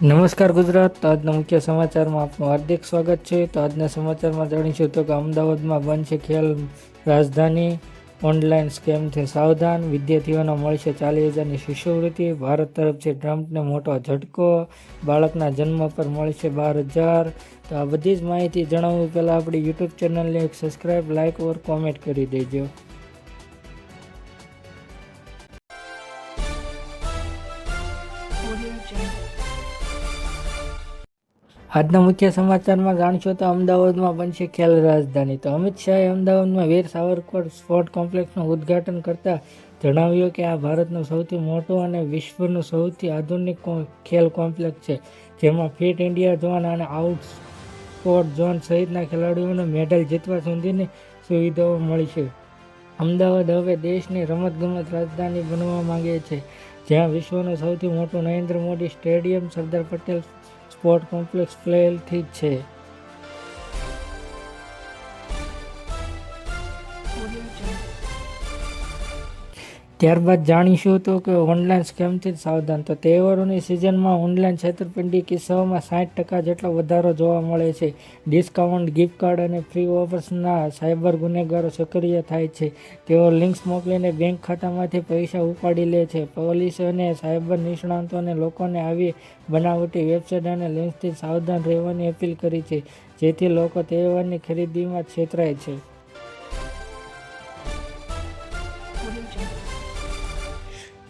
નમસ્કાર ગુજરાત. તો આજના મુખ્ય સમાચારમાં આપનું હાર્દિક સ્વાગત છે. તો આજના સમાચારમાં જાણીશું તો કે અમદાવાદમાં બનશે ખેલ રાજધાની. ઓનલાઈન સ્કેમથી સાવધાન. વિદ્યાર્થીઓને મળશે ચાલીસ હજારની શિષ્યવૃત્તિ. ભારત તરફથી ટ્રમ્પને મોટો ઝટકો. બાળકના જન્મ પર મળશે બાર હજાર. તો આ બધી જ માહિતી જણાવવું પહેલાં આપણી યુટ્યુબ ચેનલને એક સબસ્ક્રાઈબ લાઇક ઓર કોમેન્ટ કરી દેજો. આજના મુખ્ય સમાચારમાં જાણશો તો અમદાવાદમાં બનશે ખેલ રાજધાની. તો અમિત શાહે અમદાવાદમાં વીર સાવરકર સ્પોર્ટ કોમ્પ્લેક્સનું ઉદ્ઘાટન કરતા જણાવ્યું કે આ ભારતનું સૌથી મોટું અને વિશ્વનું સૌથી આધુનિક ખેલ કોમ્પ્લેક્સ છે, જેમાં ફિટ ઇન્ડિયા ઝોન અને આઉટ સ્પોર્ટ ઝોન સહિતના ખેલાડીઓને મેડલ જીતવા સુધીની સુવિધાઓ મળી છે. અમદાવાદ હવે દેશની રમતગમત રાજધાની બનવા માંગે છે, જ્યાં વિશ્વનું સૌથી મોટું Narendra Modi stadium Sardar Patel sport complex ફ્લેલથી છે. ત્યારબાદ જાણીશું તો કે ઓનલાઈન સ્કેમથી સાવધાન. તો તહેવારોની સિઝનમાં ઓનલાઈન છેતરપિંડી કિસ્સાઓમાં સાઠ ટકા જેટલો વધારો જોવા મળે છે. ડિસ્કાઉન્ટ, ગિફ્ટ કાર્ડ અને ફ્રી ઓફર્સના સાયબર ગુનેગારો સક્રિય થાય છે. તેઓ લિંક્સ મોકલીને બેંક ખાતામાંથી પૈસા ઉપાડી લે છે. પોલીસ અને સાયબર નિષ્ણાતોને લોકોને આવી બનાવટી વેબસાઇટ અને લિંક્સથી સાવધાન રહેવાની અપીલ કરી છે, જેથી લોકો તહેવારની ખરીદીમાં છેતરાય છે.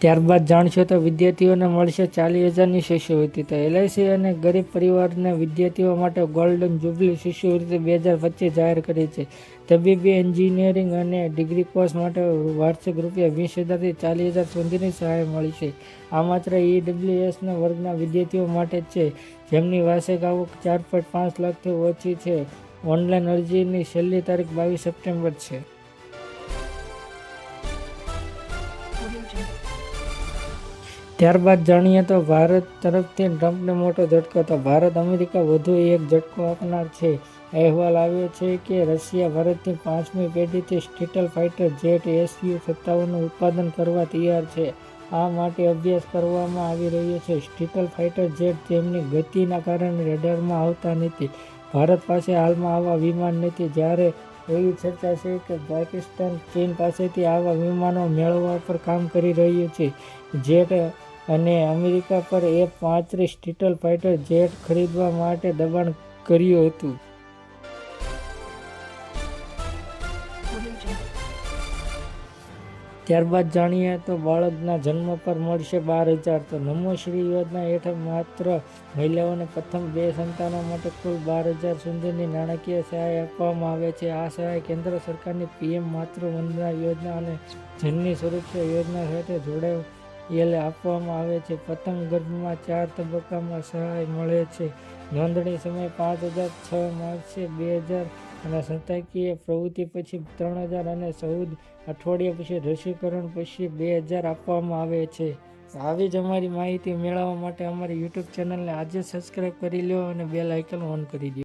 ત્યારબાદ જાણશો તો વિદ્યાર્થીઓને મળશે ચાલીસ હજારની શિષ્યવૃત્તિ તો એલઆઈસી અને ગરીબ પરિવારના વિદ્યાર્થીઓ માટે ગોલ્ડન જુબલી શિષ્યવૃત્તિ બે હજાર પચીસ જાહેર કરી છે. તબીબી એન્જિનિયરિંગ અને ડિગ્રી કોર્સ માટે વાર્ષિક રૂપિયા વીસ હજારથી ચાલીસ હજાર સુધીની સહાય મળી છે. આ માત્ર ઈડબ્લ્યુએસના વર્ગના વિદ્યાર્થીઓ માટે જ છે. જેમની વાર્ષિક આવક ચાર પોઈન્ટ પાંચ લાખથી ઓછી છે. ઓનલાઈન અરજીની છેલ્લી તારીખ બાવીસ સપ્ટેમ્બર છે. ત્યારબાદ જાણીએ તો ભારત તરફથી ટ્રમ્પને મોટો ઝટકો તો ભારત અમેરિકા વધુ એક ઝટકો આપનાર છે. અહેવાલ આવ્યો છે કે રશિયા ભારતની પાંચમી પેઢીથી સ્ટીટલ ફાઇટર જેટ એસયુ સત્તાવનનું ઉત્પાદન કરવા તૈયાર છે. આ માટે અભ્યાસ કરવામાં આવી રહ્યો છે. સ્ટીટલ ફાઇટર જેટ તેમની ગતિના કારણે રડારમાં આવતા નથી. ભારત પાસે હાલમાં આવા વિમાન નથી. જ્યારે એવી ચર્ચા છે કે પાકિસ્તાન ચીન પાસેથી આવા વિમાનો મેળવવા પર કામ કરી રહ્યું છે. જેટ અને અમેરિકા પર એ પાંત્રીસ ટીટલ ફાઇટર જેટ ખરીદવા માટે દબાણ કર્યું હતું. ત્યારબાદ જાણીએ તો બાળકના જન્મ પર મળશે બાર હજાર. તો નમોશ્રી યોજના હેઠળ માત્ર મહિલાઓને પ્રથમ બે સંતાનો માટે કુલ બાર હજાર સુધીની નાણાકીય સહાય આપવામાં આવે છે. આ સહાય કેન્દ્ર સરકારની પીએમ માતૃ વંદના યોજના અને જનની સુરક્ષા યોજના સાથે જોડાયેલ આપવામાં આવે છે. પ્રથમ ગર્ભમાં ચાર તબક્કામાં સહાય મળે છે. નોંધણી સમય પાંચ હજાર છ માર્ચે બે હજાર અને સંતાકીય પ્રવૃત્તિ પછી ત્રણ હજાર અને ચૌદ અઠવાડિયા પછી રસીકરણ પછી બે હજાર આપવામાં આવે છે. આવી જ અમારી માહિતી મેળવવા માટે અમારી યુટ્યુબ ચેનલને આજે સબસ્ક્રાઈબ કરી લો અને બેલ આઇકન ઓન કરી દો